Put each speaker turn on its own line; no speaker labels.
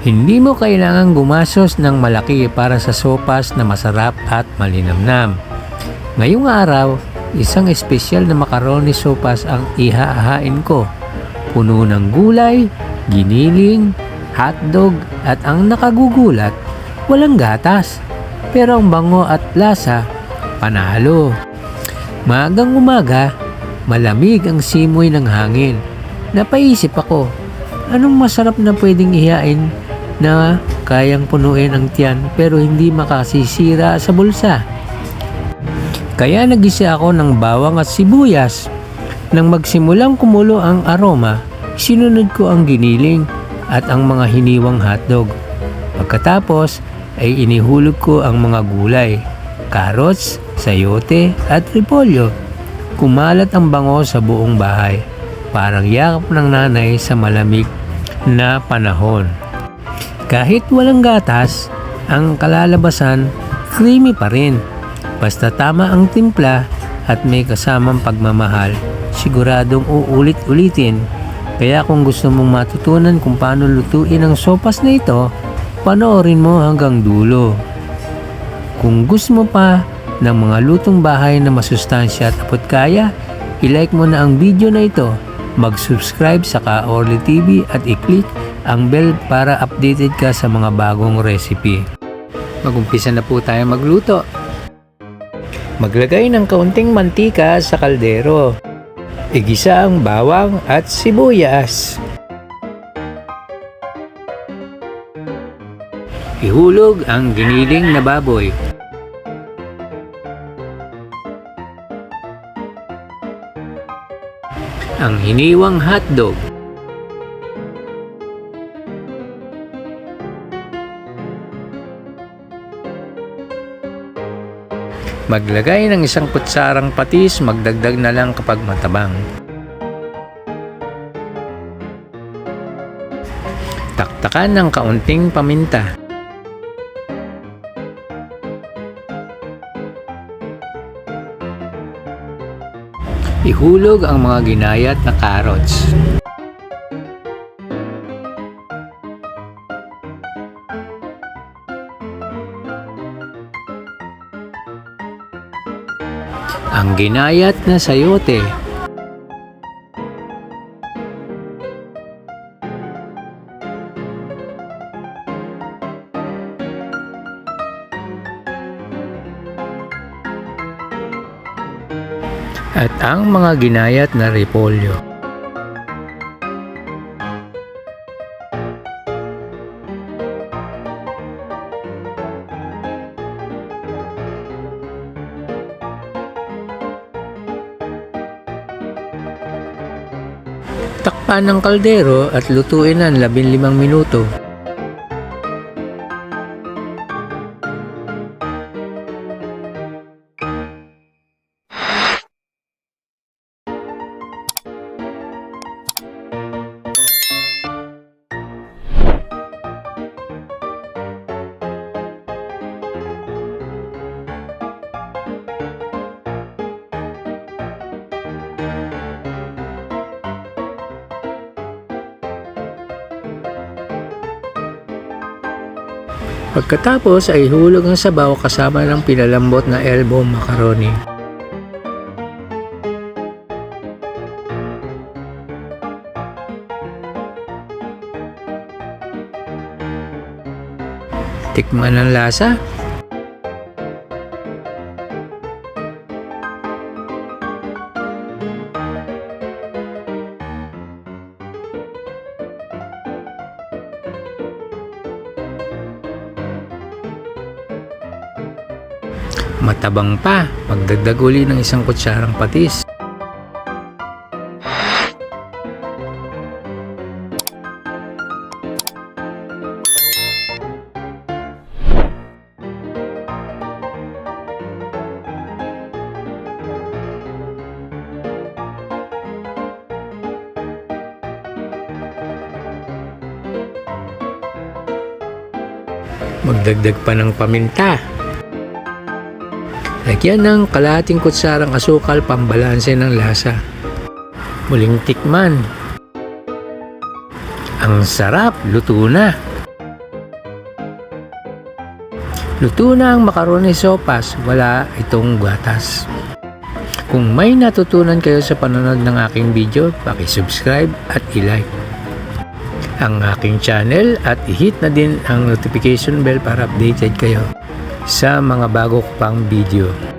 Hindi mo kailangang gumasos ng malaki para sa sopas na masarap at malinamnam. Ngayong araw, isang espesyal na macaroni sopas ang ihahain ko. Puno ng gulay, giniling, hotdog at ang nakagugulat, walang gatas. Pero ang bango at lasa, panalo. Magang umaga, malamig ang simoy ng hangin. Napaisip ako, anong masarap na pwedeng ihain na kayang punuin ang tiyan pero hindi makasisira sa bulsa? Kaya nagisa ako ng bawang at sibuyas. Nang magsimulang kumulo ang aroma, sinunod ko ang giniling at ang mga hiniwang hotdog. Pagkatapos ay inihulog ko ang mga gulay, carrots, sayote at repolyo. Kumalat ang bango sa buong bahay. Parang yakap ng nanay sa malamig na panahon. Kahit walang gatas, ang kalalabasan creamy pa rin. Basta tama ang timpla at may kasamang pagmamahal, siguradong uulit-ulitin. Kaya kung gusto mong matutunan kung paano lutuin ang sopas na ito, panoorin mo hanggang dulo. Kung gusto mo pa ng mga lutong bahay na masustansya at apot kaya, ilike mo na ang video na ito, mag-subscribe sa Ka-Orly TV at i-click ang bell para updated ka sa mga bagong recipe. Magumpisa na po tayo magluto. Maglagay ng kaunting mantika sa kaldero. Igisa ang bawang at sibuyas. Ihulog ang giniling na baboy. Ang hiniwang hotdog. Maglagay ng isang kutsarang patis, magdagdag na lang kapag matabang. Taktakan ng kaunting paminta. Ihulog ang mga ginayat na carrots. Ang ginayat na sayote. At ang mga ginayat na repolyo. Takpan ng kaldero at lutuin ng 15 minuto. Pagkatapos ay hulog ang sabaw kasama ng pinalambot na elbow macaroni. Tikman ang lasa. Matabang pa, magdagdag uli ng isang kutsarang patis. Magdagdag pa ng paminta. Lagyan ng kalahating kutsarang asukal pambalanse ng lasa. Muling tikman. Ang sarap, luto na. Luto na ang macaroni sopas, wala itong gatas. Kung may natutunan kayo sa panonood ng aking video, subscribe at i-like ang aking channel at i-hit na din ang notification bell para updated kayo sa mga bago ko pang video.